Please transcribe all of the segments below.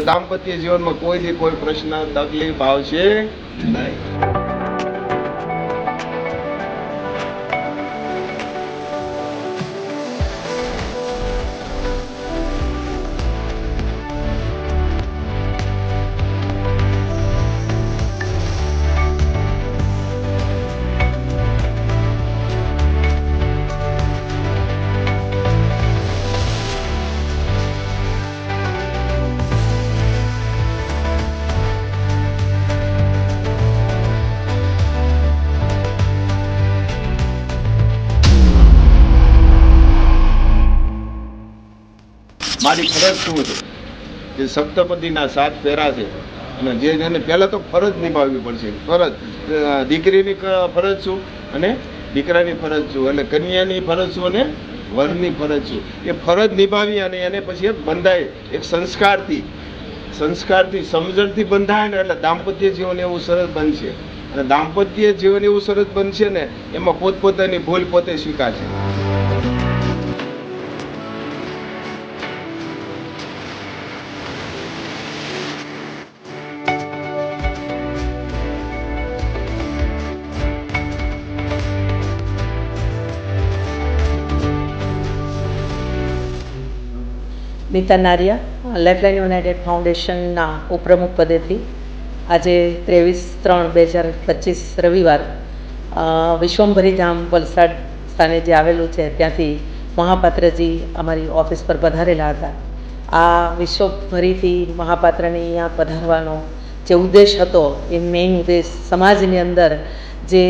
દાંપત્ય જીવનમાં કોઈથી કોઈ પ્રશ્ન તકલીફ આવશે નહીં. મારી ફરજ શું છે? જે સપ્તપદીના સાત ફેરા છે. અને જે એને પહેલાં તો ફરજ નિભાવવી પડશે. ફરજ. દીકરીની ફરજ શું? અને દીકરાની ફરજ શું? એટલે કન્યાની ફરજ શું? અને વરની ફરજ શું? એ ફરજ નિભાવી અને એને પછી એક બંધાય. એક સંસ્કારથી. સંસ્કારથી, સમજણથી બંધાય ને એટલે દાંપત્ય જીવન એવું સરસ બનશે. અને દાંપત્ય જીવન એવું સરસ બનશે ને, એમાં પોતપોતાની ભૂલ પોતે સ્વીકારશે. નીતા નારિયા લાઇફલાઇન યુનાઇટેડ ફાઉન્ડેશનના ઉપપ્રમુખ પદેથી આજે ત્રેવીસ ત્રણ બે હજાર પચીસ રવિવાર વિશ્વંભરી ધામ વલસાડ સ્થાને જે આવેલું છે, ત્યાંથી મહાપાત્રજી અમારી ઓફિસ પર પધારેલા હતા. આ વિશ્વભરીથી મહાપાત્રની અહીંયા પધારવાનો જે ઉદ્દેશ હતો, એ મેઇન ઉદ્દેશ સમાજની અંદર જે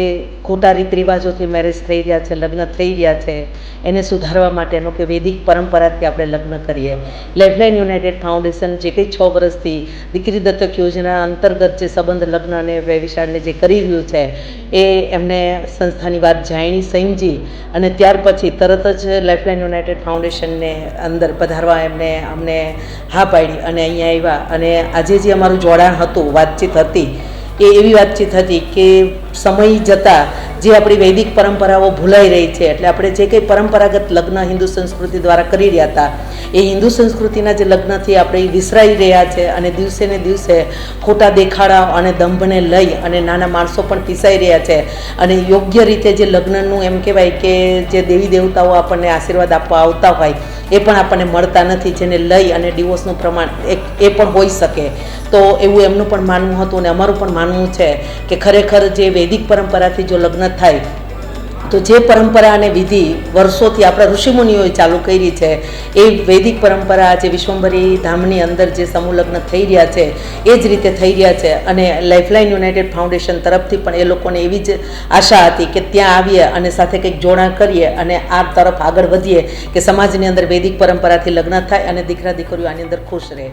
ખોટા રીત રિવાજોથી મેરેજ થઈ રહ્યા છે, લગ્ન થઈ રહ્યા છે, એને સુધારવા માટેનો કે વૈદિક પરંપરાથી આપણે લગ્ન કરીએ. લાઇફલાઇન યુનાઇટેડ ફાઉન્ડેશન જે કંઈ છ વર્ષથી દીકરી દત્તક યોજના અંતર્ગત જે સંબંધ લગ્ન અને વ્યવિશાળને જે કરી રહ્યું છે, એ એમને સંસ્થાની વાત જાણી, સમજી અને ત્યાર પછી તરત જ લાઇફલાઇન યુનાઇટેડ ફાઉન્ડેશનને અંદર પધારવા એમને, અમને હા પાડી અને અહીંયા આવ્યા. અને આજે જે અમારું જોડાણ હતું, વાતચીત હતી એ એવી વાતચીત હતી કે સમય જતાં જે આપણી વૈદિક પરંપરાઓ ભૂલાઈ રહી છે, એટલે આપણે જે કંઈ પરંપરાગત લગ્ન હિન્દુ સંસ્કૃતિ દ્વારા કરી રહ્યા હતા, એ હિન્દુ સંસ્કૃતિના જે લગ્નથી આપણે વિસરાઈ રહ્યા છે અને દિવસે ને દિવસે ખોટા દેખાડા અને દંભને લઈ અને નાના માણસો પણ પીસાઈ રહ્યા છે. અને યોગ્ય રીતે જે લગ્નનું એમ કહેવાય કે જે દેવી દેવતાઓ આપણને આશીર્વાદ આપવા આવતા હોય, એ પણ આપણને મળતા નથી, જેને લઈ અને ડિવોર્સનું પ્રમાણ એ પણ હોઈ શકે. તો એવું એમનું પણ માનવું હતું અને અમારું પણ માનવું છે કે ખરેખર જે વૈદિક પરંપરાથી જો લગ્ન થાય. તો જે પરંપરા અને વિધિ વર્ષોથી આપણા ઋષિમુનિઓએ ચાલુ કરી છે, એ વૈદિક પરંપરા આજે વિશ્વંભરી ધામની અંદર જે સમૂહલગ્ન થઈ રહ્યા છે, એ જ રીતે થઈ રહ્યા છે. અને લાઇફલાઇન યુનાઇટેડ ફાઉન્ડેશન તરફથી પણ એ લોકોને એવી જ આશા હતી કે ત્યાં આવીએ અને સાથે કંઈક જોડાણ કરીએ અને આ તરફ આગળ વધીએ કે સમાજની અંદર વૈદિક પરંપરાથી લગ્ન થાય અને દીકરા દીકરીઓ આની અંદર ખુશ રહે.